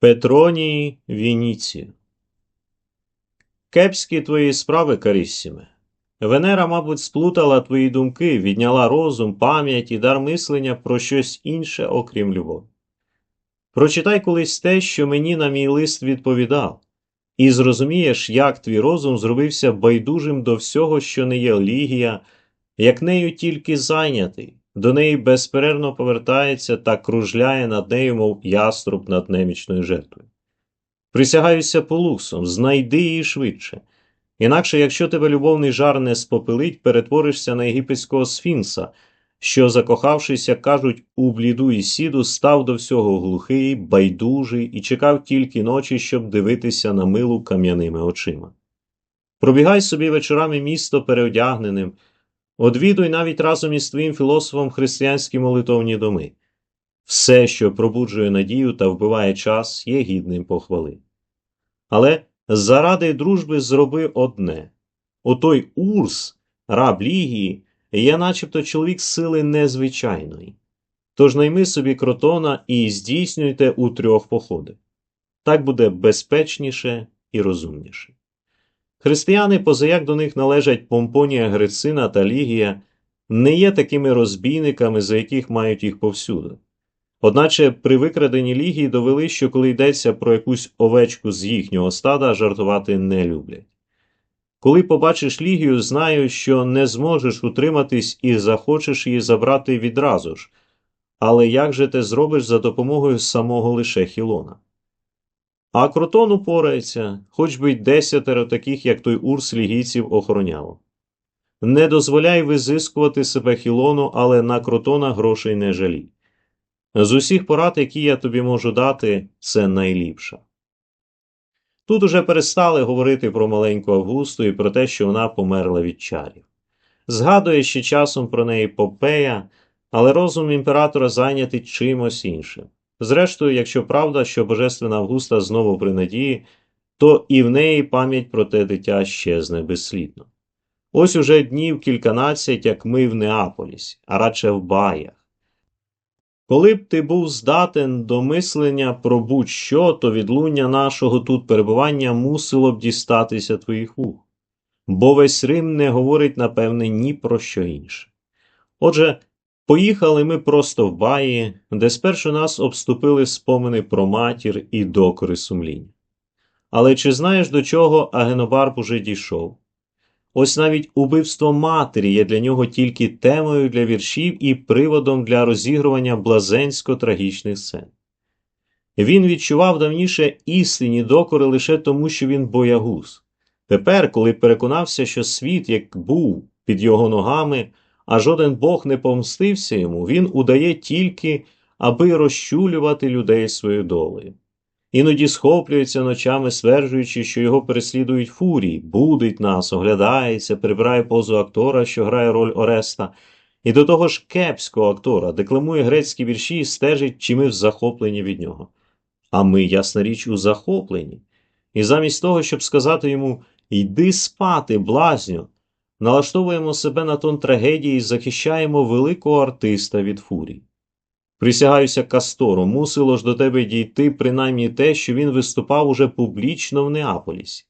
Петронії Вініцію. Кепські твої справи, Каріссіме. Венера, мабуть, сплутала твої думки, відняла розум, пам'ять і дар мислення про щось інше, окрім любові. Прочитай колись те, що мені на мій лист відповідав, і зрозумієш, як твій розум зробився байдужим до всього, що не є лігія, як нею тільки зайнятий, до неї безперервно повертається та кружляє над нею, мов яструб над немічною жертвою. Присягаюся полуксом, знайди її швидше. Інакше, якщо тебе любовний жар не спопилить, перетворишся на єгипетського сфінкса, що, закохавшися, кажуть, у бліду і сіду, став до всього глухий, байдужий і чекав тільки ночі, щоб дивитися на милу кам'яними очима. Пробігай собі вечорами місто переодягненим, одвідуй навіть разом із твоїм філософом християнські молитовні доми. Все, що пробуджує надію та вбиває час, є гідним похвали. Але заради дружби зроби одне отой Урс, раб Лігії, є начебто чоловік сили незвичайної. Тож найми собі кротона і здійснюйте у трьох походи. Так буде безпечніше і розумніше. Християни, позаяк до них належать Помпонія Грецина та Лігія, не є такими розбійниками, за яких мають їх повсюди. Одначе при викраденні Лігії довели, що коли йдеться про якусь овечку з їхнього стада, жартувати не люблять. Коли побачиш Лігію, знаю, що не зможеш утриматись і захочеш її забрати відразу ж, але як же ти зробиш за допомогою самого лише Хілона? А кротон упорається, хоч би й десятеро таких, як той урс лігійців охороняло. Не дозволяй визискувати себе Хілону, але на кротона грошей не жалій. З усіх порад, які я тобі можу дати, це найліпша. Тут уже перестали говорити про маленьку Августу і про те, що вона померла від чарів. Згадує ще часом про неї Попея, але розум імператора зайнятий чимось іншим. Зрештою, якщо правда, що Божественна Августа знову при надії, то і в неї пам'ять про те дитя щезне безслідно. Ось уже днів кільканадцять, як ми в Неаполісі, а радше в баях. Коли б ти був здатен до мислення про будь-що, то відлуння нашого тут перебування мусило б дістатися твоїх вух, бо весь Рим не говорить, напевне, ні про що інше. Отже, поїхали ми просто в баї, де спершу нас обступили спомини про матір і докори сумління. Але чи знаєш, до чого Агенобарб уже дійшов? Ось навіть убивство матері є для нього тільки темою для віршів і приводом для розігрування блазенсько трагічних сцен. Він відчував давніше істинні докори лише тому, що він боягуз. Тепер, коли переконався, що світ, як був під його ногами, а жоден Бог не помстився йому, він удає тільки, аби розчулювати людей своєю долею. Іноді схоплюється ночами, стверджуючи, що його переслідують фурії, будить нас, оглядається, прибирає позу актора, що грає роль Ореста, і до того ж кепського актора, декламує грецькі вірші і стежить, чи ми в захопленні від нього. А ми, ясна річ, у захопленні. І замість того, щоб сказати йому Йди спати, блазню, налаштовуємо себе на тон трагедії і захищаємо великого артиста від фурій. Присягаюся Кастору, мусило ж до тебе дійти принаймні те, що він виступав уже публічно в Неаполісі.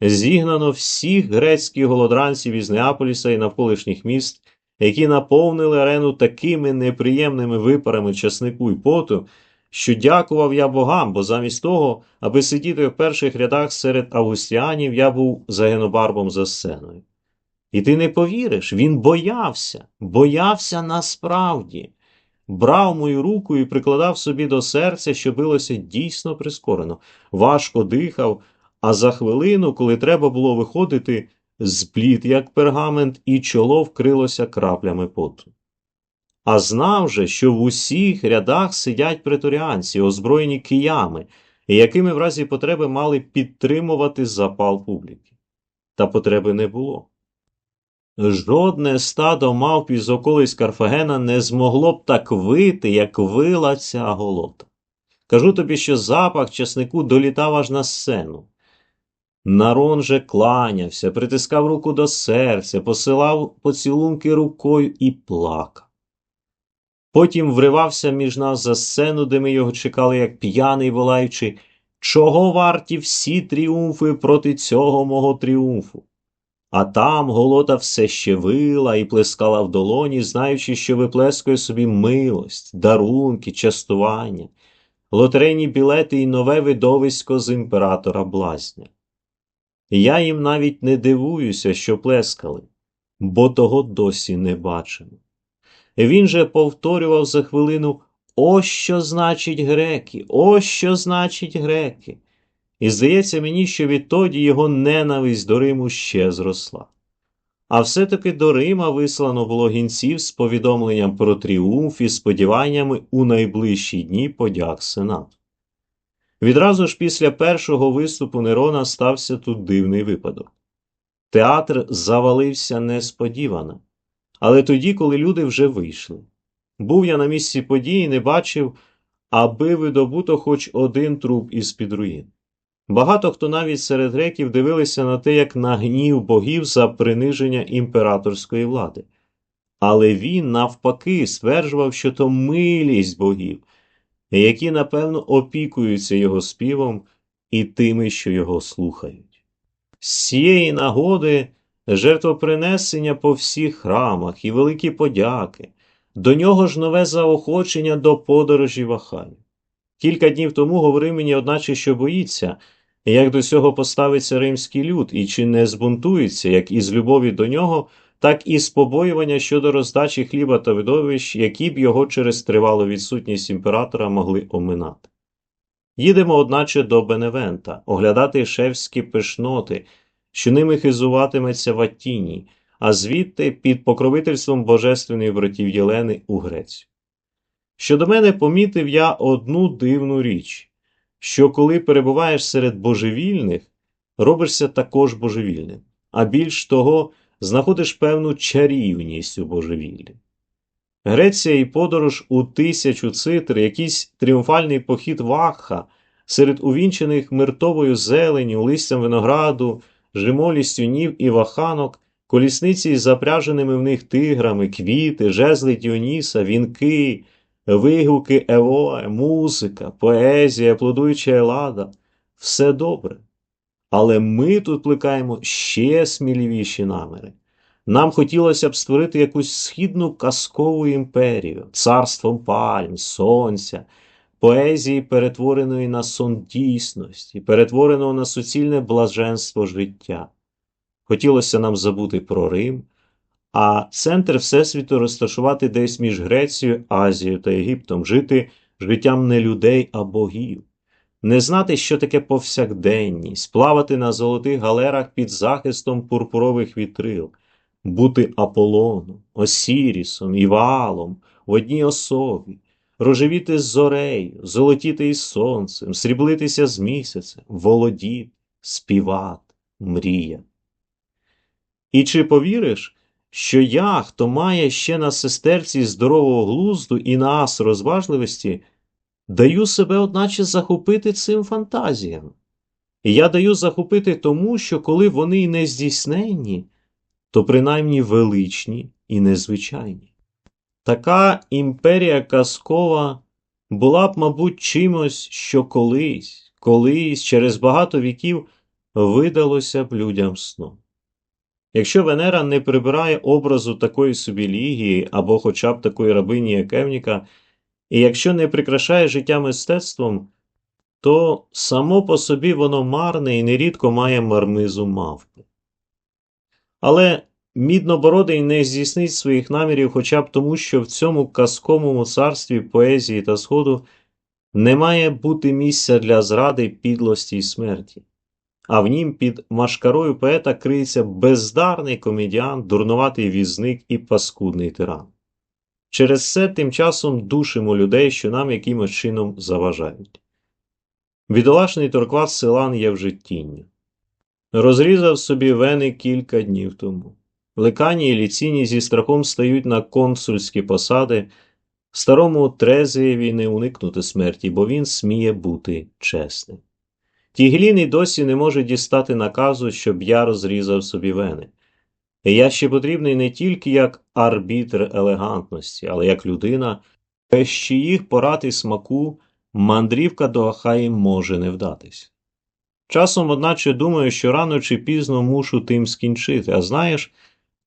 Зігнано всіх грецьких голодранців із Неаполіса і навколишніх міст, які наповнили арену такими неприємними випарами часнику і поту, що дякував я богам, бо замість того, аби сидіти в перших рядах серед августіанів, я був за генобарбом за сценою. І ти не повіриш, він боявся, боявся насправді брав мою руку і прикладав собі до серця, що билося дійсно прискорено, важко дихав, а за хвилину, коли треба було виходити, зпліт, як пергамент, і чоло вкрилося краплями поту. А знав же, що в усіх рядах сидять преторіанці, озброєні киями, якими в разі потреби мали підтримувати запал публіки. Та потреби не було. Жодне стадо мавпі з околиць Карфагена не змогло б так вити, як вила ця голота. Кажу тобі, що запах часнику долітав аж на сцену. Нарон же кланявся, притискав руку до серця, посилав поцілунки рукою і плакав. Потім вривався між нас за сцену, де ми його чекали, як п'яний, волаючи, чого варті всі тріумфи проти цього мого тріумфу. А там голота все ще вила і плескала в долоні, знаючи, що виплескує собі милость, дарунки, частування, лотерейні білети і нове видовисько з імператора блазня. Я їм навіть не дивуюся, що плескали, бо того досі не бачимо. Він же повторював за хвилину Ось що значить греки, ось що значить греки. І здається мені, що відтоді його ненависть до Риму ще зросла. А все-таки до Рима вислано було гінців з повідомленням про тріумф і сподіваннями у найближчі дні подяк Сенату. Відразу ж після першого виступу Нерона стався тут дивний випадок. Театр завалився несподівано, але тоді, коли люди вже вийшли. Був я на місці події не бачив, аби видобуто хоч один труп із під руїн. Багато хто навіть серед греків дивилися на те, як на гнів богів за приниження імператорської влади. Але він, навпаки, стверджував, що то милість богів, які, напевно, опікуються його співом і тими, що його слухають. З цієї нагоди жертвопринесення по всіх храмах і великі подяки, до нього ж нове заохочення до подорожі в Ахаю. Кілька днів тому говорив мені, одначе, що боїться, як до цього поставиться римський люд і чи не збунтується, як із любові до нього, так і з побоювання щодо роздачі хліба та видовищ, які б його через тривалу відсутність імператора могли оминати. Їдемо, одначе, до Беневента, оглядати шевські пишноти, що ними хизуватиметься в Аттіні, а звідти під покровительством божественної братів Єлени у Грецію. Щодо мене помітив я одну дивну річ, що коли перебуваєш серед божевільних, робишся також божевільним, а більш того, знаходиш певну чарівність у божевіллі. Греція і подорож у тисячу цитр, якийсь тріумфальний похід вакха серед увінчених миртовою зеленю, листям винограду, жимолістю нів і ваханок, колісниці з запряженими в них тиграми, квіти, жезли Діоніса, вінки, вигуки Евоe, музика, поезія, плодуюча елада все добре. Але ми тут плекаємо ще сміливіші наміри. Нам хотілося б створити якусь східну казкову імперію, царством пальм, сонця, поезії, перетвореної на сон дійсності, перетвореного на суцільне блаженство життя. Хотілося нам забути про Рим, а центр Всесвіту розташувати десь між Грецією, Азією та Єгиптом, жити життям не людей, а богів, не знати, що таке повсякденність, плавати на золотих галерах під захистом пурпурових вітрил, бути Аполлоном, Осірісом і Ваалом в одній особі, рожевіти з зорею, золотіти із сонцем, сріблитися з місяцем, володіти, співати, мріяти. І чи повіриш, що я, хто має ще на сестерці здорового глузду і на ас розважливості, даю себе, одначе, захопити цим фантазіям. І я даю захопити тому, що коли вони не здійсненні, то принаймні величні і незвичайні. Така імперія казкова була б, мабуть, чимось, що колись, колись, через багато віків видалося б людям сном. Якщо Венера не прибирає образу такої собі лігії або хоча б такої рабині, як Евніка, і якщо не прикрашає життя мистецтвом, то само по собі воно марне і нерідко має мармизу мавпи. Але міднобородий не здійснить своїх намірів хоча б тому, що в цьому казковому царстві поезії та сходу не має бути місця для зради, підлості і смерті а в нім під машкарою поета криється бездарний комедіан, дурнуватий візник і паскудний тиран. Через це тим часом душимо людей, що нам якимось чином заважають. Бідолашний торкват селан є вже тінню. Розрізав собі вени кілька днів тому. Лекані і ліціні зі страхом стають на консульські посади, старому Трезеєві не уникнути смерті, бо він сміє бути чесним. Тіглін і досі не може дістати наказу, щоб я розрізав собі вени. Я ще потрібний не тільки як арбітр елегантності, але як людина, без чиїх порад і смаку мандрівка до Ахаї може не вдатись. Часом, одначе, думаю, що рано чи пізно мушу тим скінчити, а знаєш,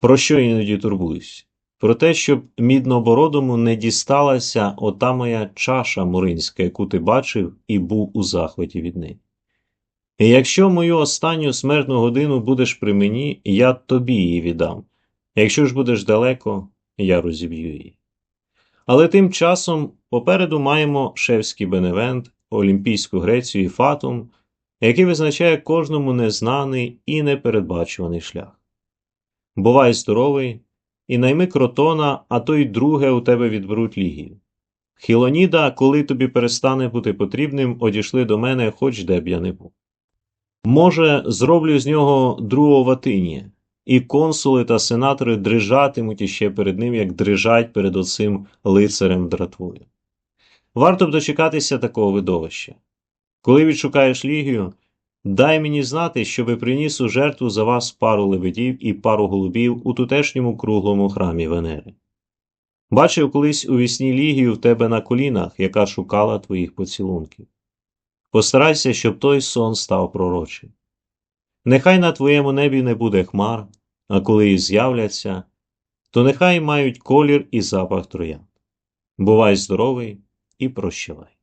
про що іноді турбуюсь? Про те, щоб міднобородому не дісталася ота моя чаша муринська, яку ти бачив і був у захваті від неї. І якщо мою останню смертну годину будеш при мені, я тобі її віддам. Якщо ж будеш далеко, я розіб'ю її. Але тим часом попереду маємо шевський Беневент, Олімпійську Грецію і Фатум, який визначає кожному незнаний і непередбачуваний шлях. Бувай здоровий, і найми кротона, а то й друге у тебе відберуть лігію. Хілоніда, коли тобі перестане бути потрібним, одійшли до мене, хоч де б я не був. Може, зроблю з нього другого Ватинія, і консули та сенатори дрижатимуть іще перед ним, як дрижать перед оцим лицарем дратвою. Варто б дочекатися такого видовища. Коли відшукаєш лігію, дай мені знати, щоби приніс у жертву за вас пару лебедів і пару голубів у тутешньому круглому храмі Венери. Бачив колись у вісні лігію в тебе на колінах, яка шукала твоїх поцілунків. Постарайся, щоб той сон став пророчим. Нехай на твоєму небі не буде хмар, а коли і з'являться, то нехай мають колір і запах троянд. Бувай здоровий і прощавай.